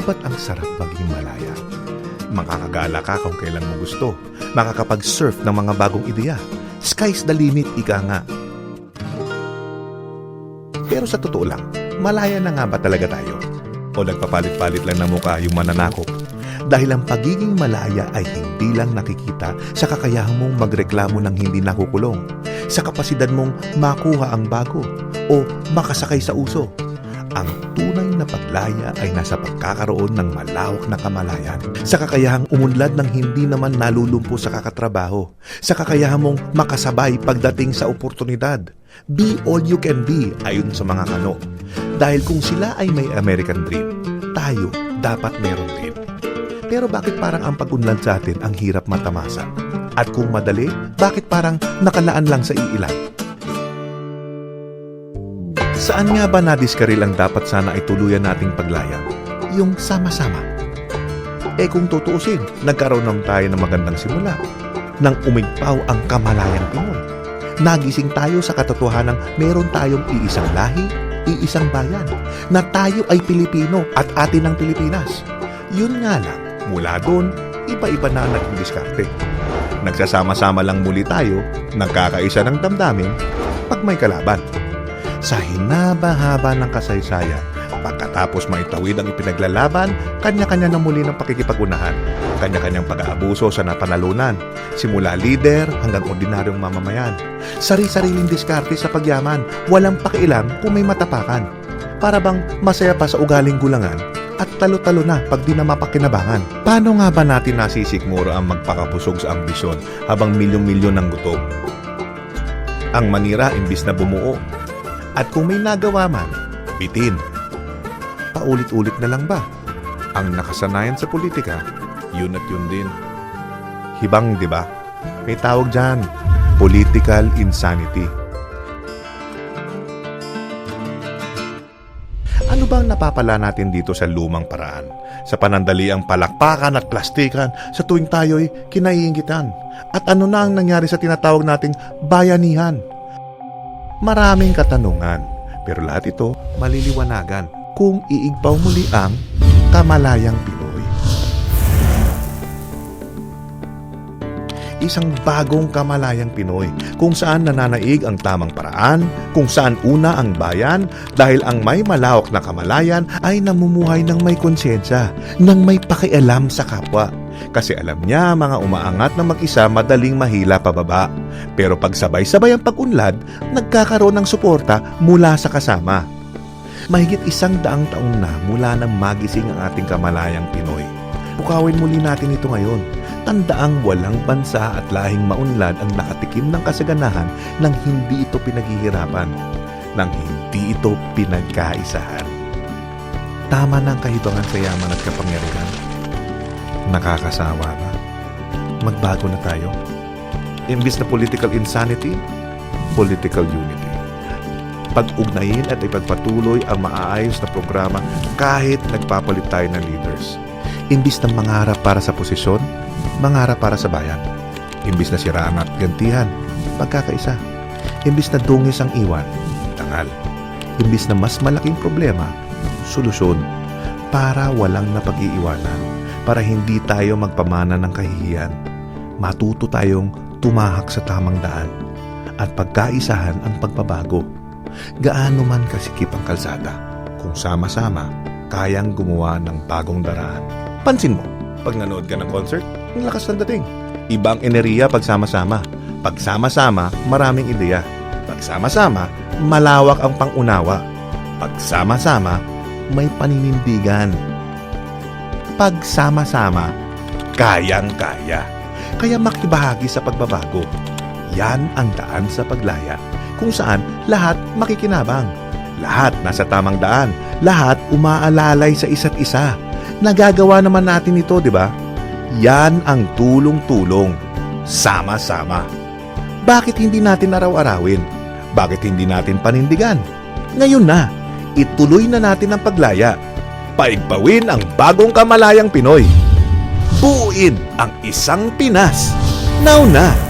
Di ba't ang sarap maging malaya? Makakagala ka kung kailan mo gusto. Makakapag-surf ng mga bagong ideya. Sky's the limit, ika nga. Pero sa totoo lang, malaya na nga ba talaga tayo? O nagpapalit-palit lang ng mukha yung mananakop? Dahil ang pagiging malaya ay hindi lang nakikita sa kakayahan mong magreklamo ng hindi nakukulong, sa kapasidad mong makuha ang bago o makasakay sa uso. Ang tunay na paglaya ay nasa pagkakaroon ng malawak na kamalayan, sa kakayahang umunlad ng hindi naman nalulumpo sa kakatrabaho, sa kakayahan mong makasabay pagdating sa oportunidad. Be all you can be ayon sa mga kano. Dahil kung sila ay may American dream, tayo dapat meron din. Pero bakit parang ang pag-unlad sa atin ang hirap matamasa? At kung madali, bakit parang nakalaan lang sa iilan? Saan nga ba nadiskaril ang dapat sana ay tuluyan nating paglayang? Yung sama-sama. Eh kung tutuusin, nagkaroon naman tayo ng magandang simula. Nang umigpaw ang kamalayang Pinoy. Nagising tayo sa katotohanan meron tayong iisang lahi, iisang bayan, na tayo ay Pilipino at atin ang Pilipinas. Yun nga lang, mula doon, iba-iba na naging diskarte. Nagsasama-sama lang muli tayo, nagkakaisa ng damdamin, pag may kalaban. Sa hinaba-haba ng kasaysayan, pagkatapos maitawid ang ipinaglalaban, kanya-kanya na muli ng pakikipag-unahan, kanya-kanyang pag-aabuso sa napanalunan, simula leader hanggang ordinaryong mamamayan. Sari-sariling diskarte sa pagyaman, walang pakialam kung may matapakan. Para bang masaya pa sa ugaling gulangan at talo-talo na pag di na mapakinabangan. Paano nga ba natin nasisikmura ang magpakabusog sa ambisyon habang milyon-milyon ng gutom? Ang manira imbis na bumuo. At kung may nagawa man, bitin. Paulit-ulit na lang ba? Ang nakasanayan sa politika, yun at yun din. Hibang, di ba? May tawag dyan, political insanity. Ano bang napapala natin dito sa lumang paraan? Sa panandaliang palakpakan at plastikan sa tuwing tayo'y kinaiingitan? At ano na ang nangyari sa tinatawag nating bayanihan? Maraming katanungan, pero lahat ito maliliwanagan kung iigpaw muli ang kamalayang Pinoy. Isang bagong kamalayang Pinoy kung saan nananaig ang tamang paraan, kung saan una ang bayan dahil ang may malawak na kamalayan ay namumuhay ng may konsyensya, ng may pakialam sa kapwa. Kasi alam niya mga umaangat na mag-isa madaling mahila pababa. Pero pag sabay-sabay ang pag-unlad, nagkakaroon ng suporta mula sa kasama. Mahigit isang daang taon na mula nang magising ang ating kamalayang Pinoy. Pukawin muli natin ito ngayon. Tandaang walang bansa at lahing maunlad ang nakatikim ng kasaganahan nang hindi ito pinaghihirapan, nang hindi ito pinagkaisahan. Tama na ang kahibangan sa yaman at kapangyarihan. Nakakasawa na. Magbago na tayo. Imbis na political insanity, political unity. Pag-ugnayin at ipagpatuloy ang maaayos na programa kahit nagpapalit tayo ng leaders. Imbis na mangarap para sa posisyon, mangarap para sa bayan. Imbis na siraan at gantihan, pagkakaisa. Imbis na dungis ang iwan, tangal. Imbis na mas malaking problema, solusyon para walang napag-iiwanan, para hindi tayo magpamana ng kahihiyan. Matuto tayong tumahak sa tamang daan at pagkaisahan ang pagbabago. Gaano man kasikip ang kalsada, kung sama-sama, kayang gumawa ng bagong daraan. Pansin mo, pag nanood ka ng concert, ang lakas ng dating. Ibang enerhiya pagsama-sama. Pagsama-sama, maraming ideya. Pagsama-sama, malawak ang pangunawa. Pagsama-sama, may paninindigan. Pagsama-sama, kayang-kaya. Kaya makibahagi sa pagbabago. Yan ang daan sa paglaya, kung saan lahat makikinabang. Lahat nasa tamang daan. Lahat umaalalay sa isa't isa. Nagagawa naman natin ito, di ba? Yan ang tulong-tulong. Sama-sama. Bakit hindi natin araw-arawin? Bakit hindi natin panindigan? Ngayon na, ituloy na natin ang paglaya. Paigpawin ang bagong kamalayang Pinoy. Buuin ang isang Pinas. Now na!